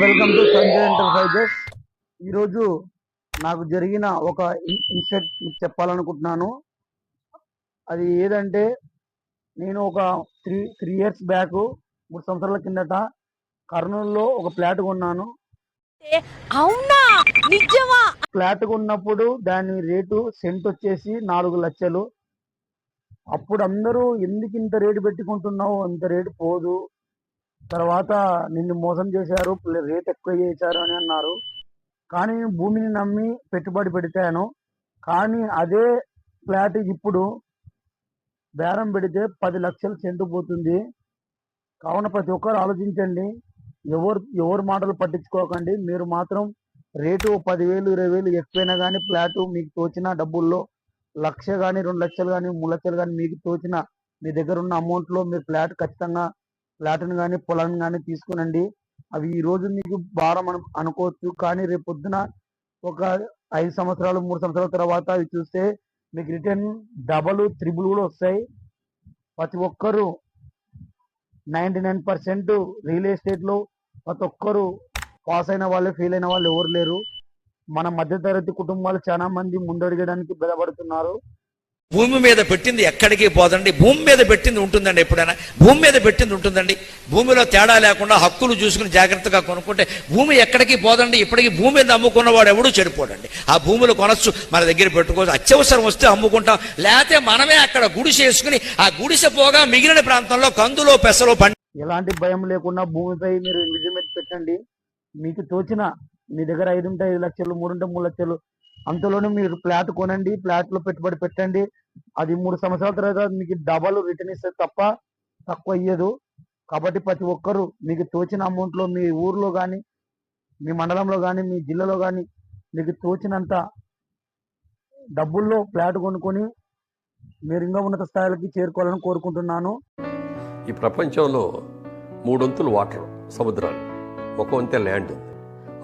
Welcome to Sanjay enterprises ఈరోజు నాకు జరిగిన ఒక ఇన్- ఇన్సిడెంట్ మీకు చెప్పాలనుకుంటున్నాను. అది ఏదంటే నేను ఒక త్రీ త్రీ ఇయర్స్ బ్యాక్ మూడు సంవత్సరాల కిందట కర్నూలులో ఒక ఫ్లాట్ కొన్నాను. అవునా? నిజమా? ఫ్లాట్ కొన్నప్పుడు దాని రేటు సెంట్ వచ్చేసి నాలుగు లక్షలు. అప్పుడు అందరూ ఎందుకు ఇంత రేటు పెట్టుకుంటున్నావు? అంత రేటు పోదు. తర్వాత నిన్ను మోసం చేశారు రేట్ ఎక్కువ చేశారు అని అన్నారు. కానీ నేను భూమిని నమ్మి పెట్టుబడి పెడతాను. కానీ అదే ఫ్లాట్ ఇప్పుడు బేరం పెడితే పది లక్షలు సెంటు పోతుంది. కావున ప్రతి ఒక్కరు ఆలోచించండి. ఎవరు ఎవరు మాటలు పట్టించుకోకండి. మీరు మాత్రం రేటు పదివేలు ఇరవై వేలు ఎక్కువైనా కానీ ఫ్లాట్ మీకు తోచిన డబ్బుల్లో లక్ష కానీ రెండు లక్షలు కానీ మూడు లక్షలు కానీ మీకు తోచిన మీ దగ్గర ఉన్న అమౌంట్లో మీరు ఫ్లాట్ ఖచ్చితంగా లాటన్ కానీ పొలాన్ని కానీ తీసుకునండి. అవి ఈ రోజు మీకు భారం అను అనుకోవచ్చు. కానీ రేపు పొద్దున ఒక ఐదు సంవత్సరాలు మూడు సంవత్సరాల తర్వాత అవి చూస్తే మీకు రిటర్న్ డబల్ త్రిబుల్ కూడా వస్తాయి. ప్రతి ఒక్కరూ నైంటీ నైన్ పర్సెంట్ రియల్ ఎస్టేట్లో ప్రతి ఒక్కరు పాస్ అయిన వాళ్ళు ఫెయిల్ అయిన వాళ్ళు ఎవరు లేరు. మన మధ్యతరగతి కుటుంబాలు చాలా మంది ముందడిగడానికి బెదపడుతున్నారు. భూమి మీద పెట్టింది ఎక్కడికి పోదండి? భూమి మీద పెట్టింది ఉంటుందండి ఎప్పుడైనా? భూమి మీద పెట్టింది ఉంటుందండి. భూమిలో తేడా లేకుండా హక్కులు చూసుకుని జాగ్రత్తగా కొనుక్కుంటే భూమి ఎక్కడికి పోదండి? ఇప్పటికీ భూమి మీద అమ్ముకున్నవాడు ఎవడూ చెడిపోడండి. ఆ భూములు కొనచ్చు మన దగ్గర పెట్టుకోవచ్చు. అత్యవసరం వస్తే అమ్ముకుంటాం. లేకపోతే మనమే అక్కడ గుడిసె వేసుకుని ఆ గుడిసె పోగా మిగిలిన ప్రాంతంలో కందులో పెసలో పండి ఎలాంటి భయం లేకుండా భూమిపై మీరు ఇన్వెస్ట్మెంట్ పెట్టండి. మీకు తోచిన మీ దగ్గర ఐదు ఉంటే ఐదు లక్షలు మూడు ఉంటే మూడు లక్షలు అంతలోనే మీరు ఫ్లాట్ కొనండి ఫ్లాట్లో పెట్టుబడి పెట్టండి. అది మూడు సంవత్సరాల తర్వాత మీకు డబల్ రిటర్న్ ఇస్తే తప్ప తక్కువ ఇయ్యదు. కాబట్టి ప్రతి ఒక్కరు మీకు తోచిన అమౌంట్లో మీ ఊర్లో కానీ మీ మండలంలో కానీ మీ జిల్లాలో కానీ మీకు తోచినంత డబ్బుల్లో ఫ్లాట్ కొనుక్కొని మీరు ఇంకా ఉన్నత స్థాయిలకి చేరుకోవాలని కోరుకుంటున్నాను. ఈ ప్రపంచంలో మూడొంతులు వాటర్ సముద్రాలు. ఒక వంతే ల్యాండ్ ఉంది.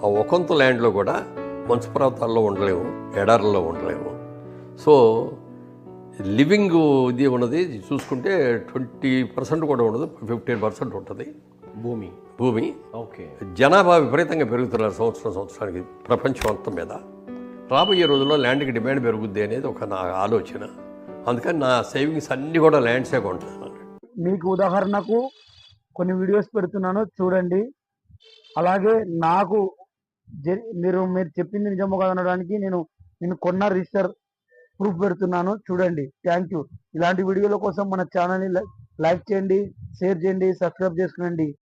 ఆ ఒకంత ల్యాండ్లో కూడా మంచు పర్వతాల్లో ఉండలేము ఎడారుల్లో ఉండలేము సో లివింగ్ ఇది ఉన్నది చూసుకుంటే ట్వంటీ పర్సెంట్ కూడా ఉండదు ఫిఫ్టీన్ పర్సెంట్ ఉంటుంది. భూమి. భూమి. ఓకే. జనాభా విపరీతంగా పెరుగుతున్నారు సంవత్సరం సంవత్సరానికి ప్రపంచం మొత్తం మీద. రాబోయే రోజుల్లో ల్యాండ్కి డిమాండ్ పెరుగుద్ది అనేది ఒక నా ఆలోచన. అందుకని నా సేవింగ్స్ అన్నీ కూడా ల్యాండ్సే కొంటున్నాను. మీకు ఉదాహరణకు కొన్ని వీడియోస్ పెడుతున్నాను చూడండి. అలాగే నాకు మీరు మీరు చెప్పింది నిజమో కాదనడానికి నేను నేను కొన్న రిజిస్టర్ ప్రూఫ్ పెడుతున్నాను. చూడండి. థ్యాంక్ యూ ఇలాంటి వీడియోల కోసం మన ఛానల్ని లైక్ చేయండి షేర్ చేయండి సబ్స్క్రైబ్ చేసుకోండి.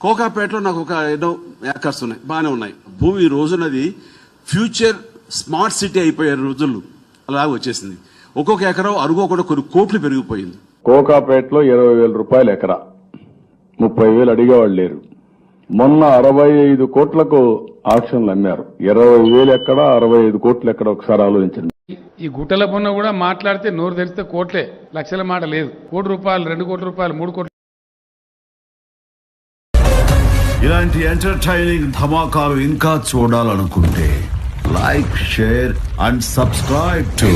కోకాపేటలో నాకు ఒక ఎన్నో ఏకర్స్ ఉన్నాయి. బాగానే ఉన్నాయి. భూమి ఈ రోజునది ఫ్యూచర్ స్మార్ట్ సిటీ అయిపోయే రోజులు అలా వచ్చేసింది. ఒక్కొక్క ఎకరం అరుగు కూడా కొన్ని కోట్లు పెరిగిపోయింది. కోకాపేటలో ఇరవై వేల రూపాయలు ఎకరా. ముప్పై వేలు అడిగేవాళ్ళు లేరు. మొన్న అరవై ఐదు కోట్లకు ఆక్షన్లు అమ్మారు. ఇరవై వేలు ఎక్కడ అరవై ఐదు కోట్లు ఎక్కడ ఒకసారి ఆలోచించండి. ఈ గుట్టల పొన్న కూడా మాట్లాడితే నోరు తెరిస్తే కోట్లే లక్షల మాట లేదు. కోటి రూపాయలు రెండు కోట్ల రూపాయలు మూడు కోట్ల. ఇలాంటి ఎంటర్టైనింగ్ ధమాకాలు ఇంకా చూడాలనుకుంటే like share and subscribe to